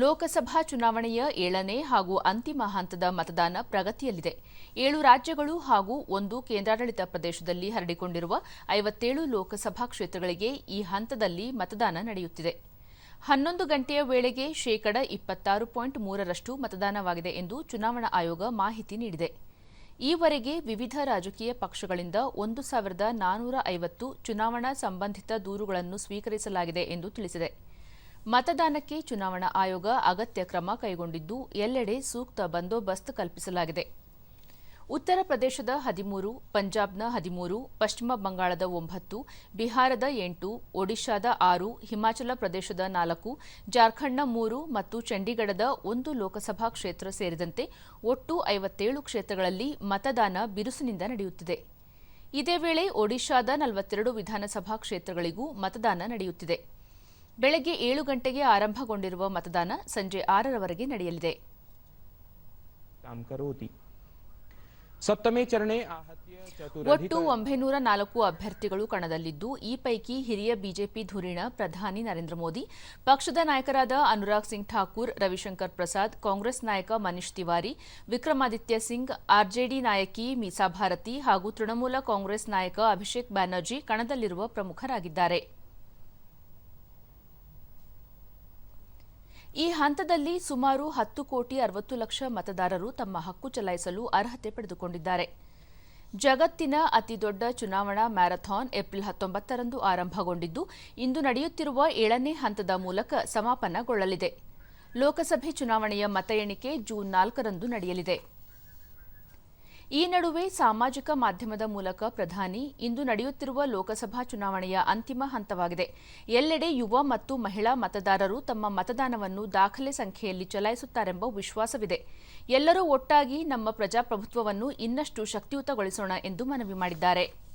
ಲೋಕಸಭಾ ಚುನಾವಣೆಯ ಏಳನೇ ಹಾಗೂ ಅಂತಿಮ ಹಂತದ ಮತದಾನ ಪ್ರಗತಿಯಲ್ಲಿದೆ. ಏಳು ರಾಜ್ಯಗಳು ಹಾಗೂ ಒಂದು ಕೇಂದ್ರಾಡಳಿತ ಪ್ರದೇಶದಲ್ಲಿ ಹರಡಿಕೊಂಡಿರುವ ಐವತ್ತೇಳು ಲೋಕಸಭಾ ಕ್ಷೇತ್ರಗಳಿಗೆ ಈ ಹಂತದಲ್ಲಿ ಮತದಾನ ನಡೆಯುತ್ತಿದೆ. ಹನ್ನೊಂದು ಗಂಟೆಯ ವೇಳೆಗೆ ಶೇಕಡ ಇಪ್ಪತ್ತಾರು ಪಾಯಿಂಟ್ ಮೂರರಷ್ಟು ಮತದಾನವಾಗಿದೆ ಎಂದು ಚುನಾವಣಾ ಆಯೋಗ ಮಾಹಿತಿ ನೀಡಿದೆ. ಈವರೆಗೆ ವಿವಿಧ ರಾಜಕೀಯ ಪಕ್ಷಗಳಿಂದ ಒಂದು ಸಾವಿರದ ನಾನೂರ ಐವತ್ತು ಚುನಾವಣಾ ಸಂಬಂಧಿತ ದೂರುಗಳನ್ನು ಸ್ವೀಕರಿಸಲಾಗಿದೆ ಎಂದು ತಿಳಿಸಿದೆ. ಮತದಾನಕ್ಕೆ ಚುನಾವಣಾ ಆಯೋಗ ಅಗತ್ಯ ಕ್ರಮ ಕೈಗೊಂಡಿದ್ದು, ಎಲ್ಲೆಡೆ ಸೂಕ್ತ ಬಂದೋಬಸ್ತ್ ಕಲ್ಪಿಸಲಾಗಿದೆ. ಉತ್ತರ ಪ್ರದೇಶದ ಹದಿಮೂರು, ಪಂಜಾಬ್ನ ಹದಿಮೂರು, ಪಶ್ಚಿಮ ಬಂಗಾಳದ ಒಂಬತ್ತು, ಬಿಹಾರದ ಎಂಟು, ಒಡಿಶಾದ ಆರು, ಹಿಮಾಚಲ ಪ್ರದೇಶದ ನಾಲ್ಕು, ಜಾರ್ಖಂಡ್ನ ಮೂರು ಮತ್ತು ಚಂಡೀಗಢದ ಒಂದು ಲೋಕಸಭಾ ಕ್ಷೇತ್ರ ಸೇರಿದಂತೆ ಒಟ್ಟು ಐವತ್ತೇಳು ಕ್ಷೇತ್ರಗಳಲ್ಲಿ ಮತದಾನ ಬಿರುಸಿನಿಂದ ನಡೆಯುತ್ತಿದೆ. ಇದೇ ವೇಳೆ ಒಡಿಶಾದ ನಲವತ್ತೆರಡು ವಿಧಾನಸಭಾ ಕ್ಷೇತ್ರಗಳಿಗೂ ಮತದಾನ ನಡೆಯುತ್ತಿದೆ. ಬೆಳಗ್ಗೆ ಏಳು ಗಂಟೆಗೆ ಆರಂಭಗೊಂಡಿರುವ ಮತದಾನ ಸಂಜೆ ಆರರವರೆಗೆ ನಡೆಯಲಿದೆ. ಒಟ್ಟು ಒಂಬೈನೂರ ನಾಲ್ಕು ಅಭ್ಯರ್ಥಿಗಳು ಕಣದಲ್ಲಿದ್ದು ಈ ಪೈಕಿ ಹಿರಿಯ ಬಿಜೆಪಿ ಧುರೀಣ ಪ್ರಧಾನಿ ನರೇಂದ್ರ ಮೋದಿ ಪಕ್ಷದ ನಾಯಕರಾದ ಅನುರಾಗ್ ಸಿಂಗ್ ಠಾಕೂರ್ ರವಿಶಂಕರ್ ಪ್ರಸಾದ್ ಕಾಂಗ್ರೆಸ್ ನಾಯಕ ಮನೀಶ್ ತಿವಾರಿ ವಿಕ್ರಮಾದಿತ್ಯ ಸಿಂಗ್ ಆರ್ಜೆಡಿ ನಾಯಕಿ ಮೀಸಾ ಭಾರತಿ ಹಾಗೂ ತೃಣಮೂಲ ಕಾಂಗ್ರೆಸ್ ನಾಯಕ ಅಭಿಷೇಕ್ ಬ್ಯಾನರ್ಜಿ ಕಣದಲ್ಲಿರುವ ಪ್ರಮುಖರಾಗಿದ್ದಾರೆ. ಈ ಹಂತದಲ್ಲಿ ಸುಮಾರು ಹತ್ತು ಕೋಟಿ ಅರವತ್ತು ಲಕ್ಷ ಮತದಾರರು ತಮ್ಮ ಹಕ್ಕು ಚಲಾಯಿಸಲು ಅರ್ಹತೆ ಪಡೆದುಕೊಂಡಿದ್ದಾರೆ. ಜಗತ್ತಿನ ಅತಿದೊಡ್ಡ ಚುನಾವಣಾ ಮ್ಯಾರಥಾನ್ ಏಪ್ರಿಲ್ ಹತ್ತೊಂಬತ್ತರಂದು ಆರಂಭಗೊಂಡಿದ್ದು, ಇಂದು ನಡೆಯುತ್ತಿರುವ ಏಳನೇ ಹಂತದ ಮೂಲಕ ಸಮಾಪನಗೊಳ್ಳಲಿದೆ. ಲೋಕಸಭೆ ಚುನಾವಣೆಯ ಮತ ಎಣಿಕೆ ಜೂನ್ ನಾಲ್ಕರಂದು ನಡೆಯಲಿದೆ. ಈ ನಡುವೆ ಸಾಮಾಜಿಕ ಮಾಧ್ಯಮದ ಮೂಲಕ ಪ್ರಧಾನಿ, ಇಂದು ನಡೆಯುತ್ತಿರುವ ಲೋಕಸಭಾ ಚುನಾವಣೆಯ ಅಂತಿಮ ಹಂತವಾಗಿದೆ. ಎಲ್ಲೆಡೆ ಯುವ ಮತ್ತು ಮಹಿಳಾ ಮತದಾರರು ತಮ್ಮ ಮತದಾನವನ್ನು ದಾಖಲೆ ಸಂಖ್ಯೆಯಲ್ಲಿ ಚಲಾಯಿಸುತ್ತಾರೆಂಬ ವಿಶ್ವಾಸವಿದೆ. ಎಲ್ಲರೂ ಒಟ್ಟಾಗಿ ನಮ್ಮ ಪ್ರಜಾಪ್ರಭುತ್ವವನ್ನು ಇನ್ನಷ್ಟು ಶಕ್ತಿಯುತಗೊಳಿಸೋಣ ಎಂದು ಮನವಿ ಮಾಡಿದ್ದಾರೆ.